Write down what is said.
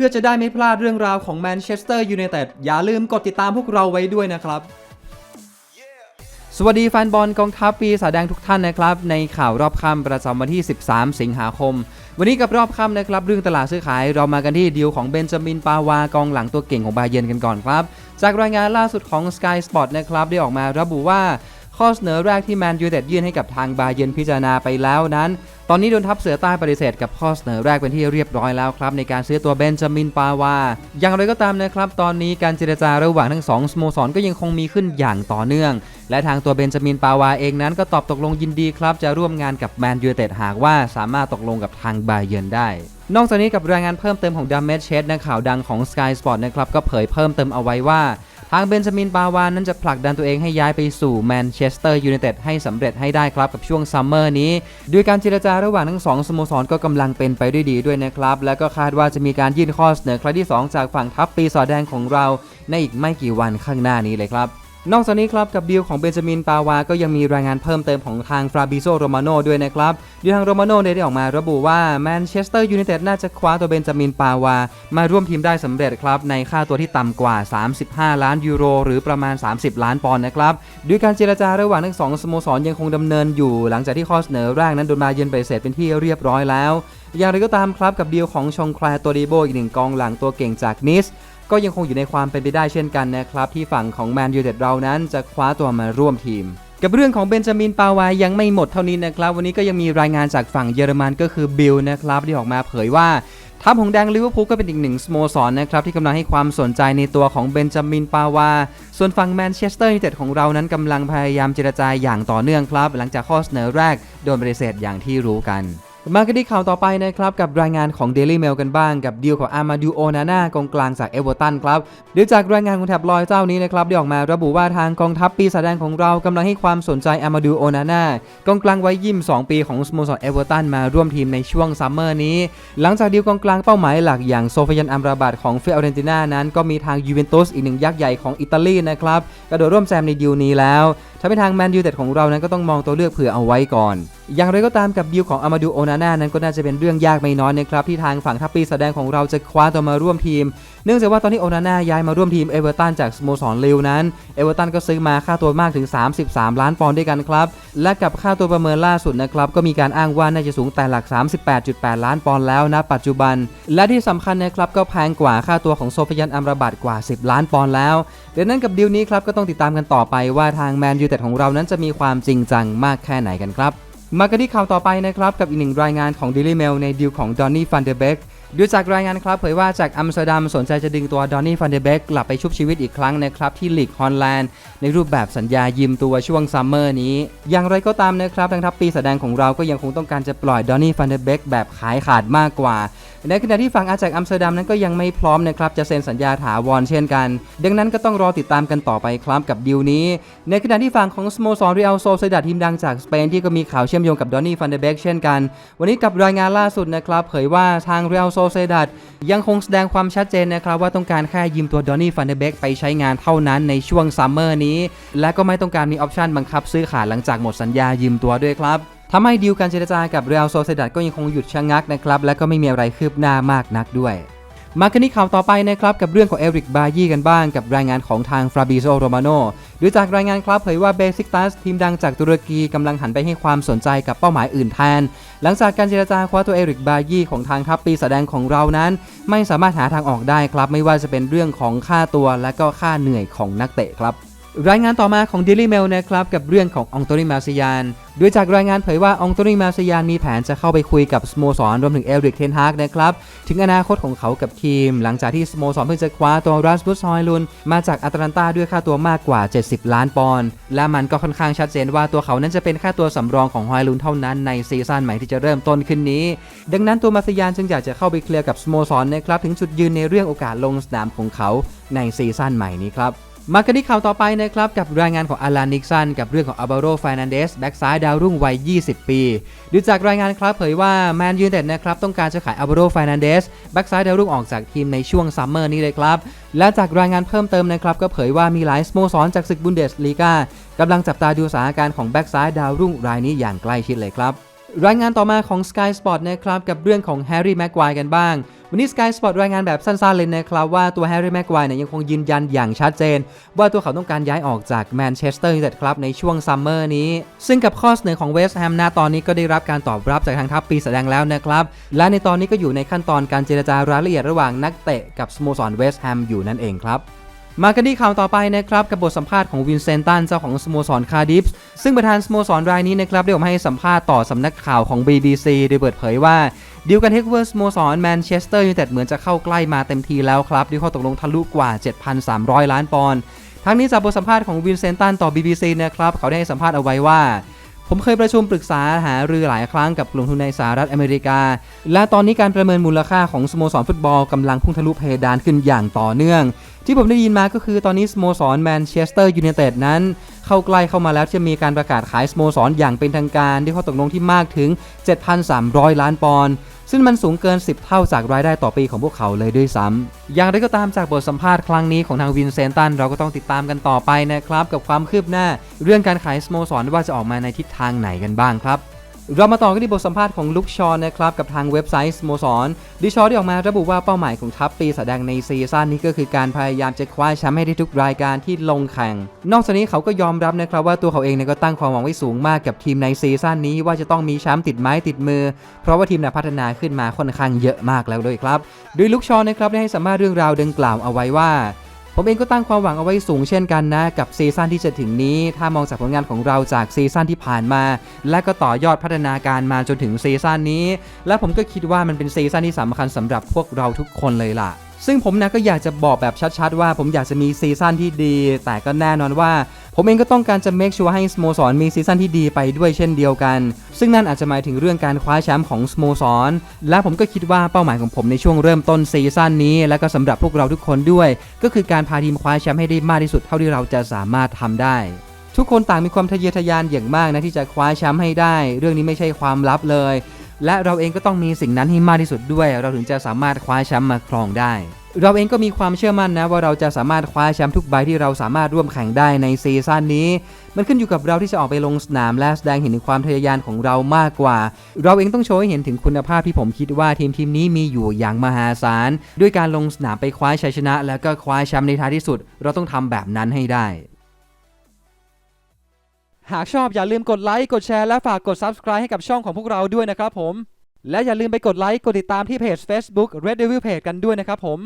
พื่อจะได้ไม่พลาดเรื่องราวของแมนเชสเตอร์ยูไนเต็ดอย่าลืมกดติดตามพวกเราไว้ด้วยนะครับ สวัสดีแฟนบอลกองทัพปีศาจแดงทุกท่านนะครับ ในข่าวรอบค่ำประจำวันที่ 13 สิงหาคม วันนี้กับรอบค่ำนะครับ เรื่องตลาดซื้อขายเรามากันที่ดีลของเบนจามินปาวากองหลังตัวเก่งของบาเยร์นกันก่อนครับ จากรายงานล่าสุดของ Sky Sport นะครับได้ออกมาระบุว่า ข้อเสนอแรกที่แมนยูเต็ดยื่นให้กับทางบาเยร์นพิจารณาไปแล้วนั้น ตอนนี้โดนทัพเสือใต้ปฏิเสธกับข้อเสนอแรกเป็นที่เรียบร้อยแล้วครับ ในการซื้อตัวเบนจามินปาวา อย่างไรก็ตามนะครับ ตอนนี้การเจรจาระหว่างทั้งสองสโมสรก็ยังคงมีขึ้นอย่างต่อเนื่อง และทางตัวเบนจามินปาวาเองนั้นก็ตอบตกลงยินดีครับ จะร่วมงานกับแมนยูเต็ดหากว่าสามารถตกลงกับทางบาเยร์นได้นอกจากนี้กับรายงานเพิ่มเติมของดัมเมชเชดนักข่าวดังของ Sky Sport นะครับก็เผยเพิ่มเติมเอาไว้ว่า ทางเบนจามินปาวานนั้นจะผลักดันตัวเองให้ย้ายไปสู่แมนเชสเตอร์ยูไนเต็ดให้สำเร็จให้ได้ครับกับช่วงซัมเมอร์นี้ด้วยการเจรจาระหว่างทั้งสองสโมสรก็กำลังเป็นไปด้วยดีด้วยนะครับ และก็คาดว่าจะมีการยื่นข้อเสนอครั้งที่ 2 จากฝั่งทัพปีศาจแดงของเราในอีกไม่กี่วันข้างหน้านี้เลยครับ นอกจากนี้ครับกับดีลของเบนจามินปาวา ก็ยังมีรายงานเพิ่มเติมของทางฟราบิโซโรมาโนด้วยนะครับโดยทางโรมาโนได้ออกมาระบุว่าแมนเชสเตอร์ยูไนเต็ดน่าจะคว้าตัวเบนจามินปาวา มาร่วมทีมได้สำเร็จครับ ในค่าตัวที่ต่ำกว่า 35 ล้านยูโร หรือประมาณ 30 ล้านปอนด์นะครับด้วยการเจรจาระหว่างทั้งสองสโมสรยังคงดำเนินอยู่ หลังจากที่ข้อเสนอแรกนั้นโดนมาเยือนไปเสร็จเป็นที่เรียบร้อยแล้ว อย่างไรก็ตามครับกับดีลของชงแคลตัวดีโบอีกหนึ่งกองหลังตัวเก่งจากนิส ก็ยังคงอยู่ในความเป็นไปได้เช่นกันนะครับ ที่ฝั่งของแมนยูเต็ดเรานั้นจะคว้าตัวมาร่วมทีมกับเรื่องของเบนจามินปาวายยังไม่หมดเท่านี้นะครับ วันนี้ก็ยังมีรายงานจากฝั่งเยอรมันก็คือบิลนะครับที่ออกมาเผยว่าทัพของแดงลิเวอร์พูลก็เป็นอีกหนึ่งสโมสรนะครับที่กำลังให้ความสนใจในตัวของเบนจามินปาวา ส่วนฝั่งแมนเชสเตอร์ยูไนเต็ดของเรานั้นกำลังพยายามเจรจาอย่างต่อเนื่องครับ หลังจากข้อเสนอแรกโดนปฏิเสธอย่างที่รู้กัน มากันที่ข่าวต่อไปนะครับกับรายงานของ Daily Mail กันบ้างกับดีลของอามาดูโอนาน่ากองกลางจากเอเวอร์ตันครับเดี๋ยวจากรายงานของแท็บลอยเจ้านี้นะครับได้ออกมาระบุว่าทางกองทัพปีศาจแดงของเรากำลังให้ความสนใจอามาดูโอนาน่ากองกลางไว้ยิม2ปีของสโมสรเอเวอร์ตันมาร่วมทีมในช่วงซัมเมอร์นี้ หลังจากดีลกองกลางเป้าหมายหลักอย่างโซฟยันอัมราบัตของเฟอเรนติน่านั้นก็มีทางยูเวนตุสอีกหนึ่งยักษ์ใหญ่ของอิตาลีนะครับกระโดดร่วมแซมในดีลนี้แล้ว ทำให้ทางแมนยูเต็ดของเรานั้นก็ต้องมองตัวเลือกเผื่อเอาไว้ก่อน อย่างไรก็ตามกับดีลของอามาดูโอนาน่านั้นก็น่าจะเป็นเรื่องยากไม่น้อยนะครับที่ทางฝั่งทัพปีแสดงของเราจะคว้าตัวมาร่วมทีม เนื่องจากว่าตอนนี้โอนาน่าย้ายมาร่วมทีมเอเวอร์ตันจากสโมสรลิวนั้น เอเวอร์ตันก็ซื้อมาค่าตัวมากถึง 33 ล้านปอนด์ด้วยกันครับ และกับค่าตัวประเมินล่าสุดนะครับก็มีการอ้างว่าน่าจะสูงแต่หลัก 38.8 ล้านปอนด์แล้วนะปัจจุบัน และที่สำคัญนะครับก็แพงกว่าค่าตัวของโซฟยันอัมราบัตกว่า 10 ล้านปอนด์แล้วดังนั้นกับดีลนี้ครับก็ต้องติดตามกันต่อไปว่าทางแมนยูเต็ดของเรานั้นจะมีความจริงจังมากแค่ไหนกันครับ มากันที่ข่าวต่อไปนะครับ กับอีกหนึ่งรายงานของ Daily Mail ในดีลของดอนนี่ฟันเดเบกดูจากรายงานครับเผยว่าจากอัมสเตอร์ดัมสนใจจะดึงตัวดอนนี่ฟันเดเบกกลับไปชุบชีวิตอีกครั้งนะครับที่ลีกฮอลแลนด์ในรูปแบบสัญญายืมตัวช่วงซัมเมอร์นี้ อย่างไรก็ตามนะครับทางทัพปีแสดงของเราก็ยังคงต้องการจะปล่อยดอนนี่ฟันเดเบกแบบขายขาดมากกว่า ในขณะที่ฝั่งอาจากอัมสเตอร์ดัมนั้นก็ยังไม่พร้อมนะครับจะเซ็นสัญญาถาวรเช่นกัน ดังนั้นก็ต้องรอติดตามกันต่อไปครับกับดีลนี้ ในขณะที่ฝั่งของสโมสรเรอัลโซเซดัดทีมดังจากสเปนที่ก็มีข่าวเชื่อมโยงกับดอนนี่ฟันเดเบกเช่นกัน วันนี้กับรายงานล่าสุดนะครับเผยว่าทางเรอัลโซเซดัดยังคงแสดงความชัดเจนนะครับว่าต้องการแค่ยืมตัวดอนนี่ฟันเดเบกไปใช้งานเท่านั้นในช่วงซัมเมอร์นี้ และก็ไม่ต้องการมีออปชันบังคับซื้อขายหลังจากหมดสัญญายืมตัวด้วยครับ ทำให้ดีลการเจรจากับเรอัลโซเซดัดก็ยังคงหยุดชะงักนะครับ และก็ไม่มีอะไรคืบหน้ามากนักด้วย มากันที่ข่าวต่อไปนะครับ กับเรื่องของเอริกบายี่กันบ้างกับรายงานของทางฟราบิโซโรมาโนโดยจากรายงานครับเผยว่าเบซิกตัสทีมดังจากตุรกีกำลังหันไปให้ความสนใจกับเป้าหมายอื่นแทน หลังจากการเจรจาคว้าตัวเอริกบายี่ของทางทัพปีแสดงของเรานั้น ไม่สามารถหาทางออกได้ครับ ไม่ว่าจะเป็นเรื่องของค่าตัวและก็ค่าเหนื่อยของนักเตะครับ รายงานต่อมาของ Daily Mail นะครับกับเรื่องขององโตนิมาซิยานโดยจากรายงานเผยว่าองโตนิมาซิยานมีแผนจะเข้าไปคุยกับสโมสรรวมถึงเอริกเทนฮากนะครับ ถึงอนาคตของเขากับทีม หลังจากที่สโมสรเพิ่งจะคว้าตัวรัสบุสฮอยลุนมาจากอัตแลนตาด้วยค่าตัวมากกว่า 70 ล้านปอนด์และมันก็ค่อนข้างชัดเจนว่าตัวเขานั้นจะเป็นแค่ตัวสำรองของฮอยลุนเท่านั้นในซีซั่นใหม่ที่จะเริ่มต้นขึ้นนี้ ดังนั้นตัวมาซิยานจึงอยากจะเข้าไปเคลียร์กับสโมสรนะครับถึงจุดยืนในเรื่องโอกาสลงสนามของเขาในซีซั่นใหม่นี้ครับ มากันที่ข่าวต่อไปนะครับ กับรายงานของอาลานิกซัน กับเรื่องของอัลบาโรฟ r นันเดสแบ็กซ้ายดาวรุ่งวัย 20 ปี ดูจากรายงานครับเผยว่าแมนยูเต็ดนะครับ ต้องการจะขายอัลบาโรฟ r นันเดสแบ็กซ้ายดาวรุ่งออกจากทีมในช่วงซัมเมอร์นี้เลยครับ และจากรายงานเพิ่มเติมนะครับ ก็เผยว่ามีหลายสโมสรจากศึกบุนเดสลีกากำลังจับตาดูสถานการณ์ของแบ็กซ้ายดาวรุ่งรายนี้อย่างใกล้ชิดเลยครับรายงานต่อมาของ Sky Sport นะครับกับเรื่องของแฮร์รี่แม็กควายกันบ้าง วันนี้ Sky Sport รายงานแบบสั้นๆเลยนะครับว่าตัวแฮร์รี่แม็กควายเนี่ยยังคงยืนยันอย่างชัดเจน ว่าตัวเขาต้องการย้ายออกจากแมนเชสเตอร์ยูไนเต็ดครับในช่วงซัมเมอร์นี้ ซึ่งกับข้อเสนอของเวสต์แฮมณตอนนี้ก็ได้รับการตอบรับจากทางทัพปีแสดงแล้วนะครับ และในตอนนี้ก็อยู่ในขั้นตอนการเจรจารายละเอียดระหว่างนักเตะกับสโมสรเวสต์แฮมอยู่นั่นเองครับมากันที่ข่าวต่อไปนะครับกับบทสัมภาษณ์ของวินเซนตันเจ้าของสโมสรคาร์ดิฟส์ซึ่งประธานสโมสรรายนี้นะครับได้ออกมาให้สัมภาษณ์ต่อสำนักข่าวของ BBC โดยเปิดเผยว่า ดีลกันเฮกเวอร์สโมสรแมนเชสเตอร์ยูไนเต็ดเหมือนจะเข้าใกล้มาเต็มทีแล้วครับด้วข้อตกลงทะลุกว่า 7,300 ล้านปอนด์ทั้งนี้จากบทสัมภาษณ์ของวินเซนตันต่อ BBC นะครับเขาได้ให้สัมภาษณ์เอาไว้ว่าผมเคยประชุมปรึกษาหารือหลายครั้งกับกลุ่มทุนในสหรัฐอเมริกา และตอนนี้การประเมินมูลค่าของสโมสรฟุตบอลกำลังพุ่งทะลุเพดานขึ้นอย่างต่อเนื่อง ที่ผมได้ยินมาก็คือตอนนี้สโมสรแมนเชสเตอร์ยูไนเต็ดนั้น เข้าใกล้เข้ามาแล้วจะมีการประกาศขายสโมสรอย่างเป็นทางการที่ข้อตกลงที่มากถึง 7,300 ล้านปอนด์ซึ่งมันสูงเกิน 10 เท่าจากรายได้ต่อปีของพวกเขาเลยด้วยซ้ำ อย่างไรก็ตามจากบทสัมภาษณ์ครั้งนี้ของทางวินเซนตัน เราก็ต้องติดตามกันต่อไปนะครับ กับความคืบหน้า เรื่องการขายสโมสรว่าจะออกมาในทิศทางไหนกันบ้างครับ เรามาต่อกันที่บทสัมภาษณ์ของลุคชอนนะครับกับทางเว็บไซต์สโมสรดิชอได้ออกมาระบุว่าเป้าหมายของทัพปีศาจแดงในซีซั่นนี้ก็คือการพยายามจะคว้าแชมป์ให้ได้ทุกรายการที่ลงแข่ง นอกจากนี้เขาก็ยอมรับนะครับว่าตัวเขาเองเนี่ยก็ตั้งความหวังไว้สูงมากกับทีมในซีซั่นนี้ว่าจะต้องมีแชมป์ติดไม้ติดมือ เพราะว่าทีมเนี่ยพัฒนาขึ้นมาค่อนข้างเยอะมากแล้วด้วยครับโดยลุคชอนนะครับได้ให้สัมภาษณ์เรื่องราวดังกล่าวเอาไว้ว่า ผมเองก็ตั้งความหวังเอาไว้สูงเช่นกันนะ กับซีซั่นที่จะถึงนี้ ถ้ามองจากผลงานของเราจากซีซั่นที่ผ่านมา และก็ต่อยอดพัฒนาการมาจนถึงซีซั่นนี้ และผมก็คิดว่ามันเป็นซีซั่นที่สำคัญสำหรับพวกเราทุกคนเลยล่ะซึ่งผมนะก็อยากจะบอกแบบชัดๆ ว่าผมอยากจะมีซีซั่นที่ดี แต่ก็แน่นอนว่า ผมเองก็ต้องการจะ make sure ให้สโมสรมีซีซั่นที่ดีไปด้วยเช่นเดียวกัน ซึ่งนั่นอาจจะหมายถึงเรื่องการคว้าแชมป์ของสโมสร และผมก็คิดว่าเป้าหมายของผมในช่วงเริ่มต้นซีซั่นนี้ และก็สำหรับพวกเราทุกคนด้วย ก็คือการพาทีมคว้าแชมป์ให้ได้มากที่สุดเท่าที่เราจะสามารถทำได้ ทุกคนต่างมีความทะเยอทะยานอย่างมากนะที่จะคว้าแชมป์ให้ได้ เรื่องนี้ไม่ใช่ความลับเลย และเราเองก็ต้องมีสิ่งนั้นให้มากที่สุดด้วย เราถึงจะสามารถคว้าแชมป์มาครองได้ เราเองก็มีความเชื่อมั่นนะว่าเราจะสามารถคว้าแชมป์ทุกใบที่เราสามารถร่วมแข่งได้ในซีซั่นนี้ มันขึ้นอยู่กับเราที่จะออกไปลงสนามและแสดงเห็นถึงความทะเยอทะยานของเรามากกว่า เราเองต้องโชว์ให้เห็นถึงคุณภาพที่ผมคิดว่าทีมทีมนี้มีอยู่อย่างมหาศาลด้วยการลงสนามไปคว้าชัยชนะ แล้วก็คว้าแชมป์ในท้ายที่สุด เราต้องทำแบบนั้นให้ได้หากชอบอย่าลืมกดไลค์ กดแชร์ และฝากกด Subscribe ให้กับช่องของพวกเราด้วยนะครับผม และอย่าลืมไปกดไลค์ กดติดตามที่เพจ Facebook Red Devil Page กันด้วยนะครับผม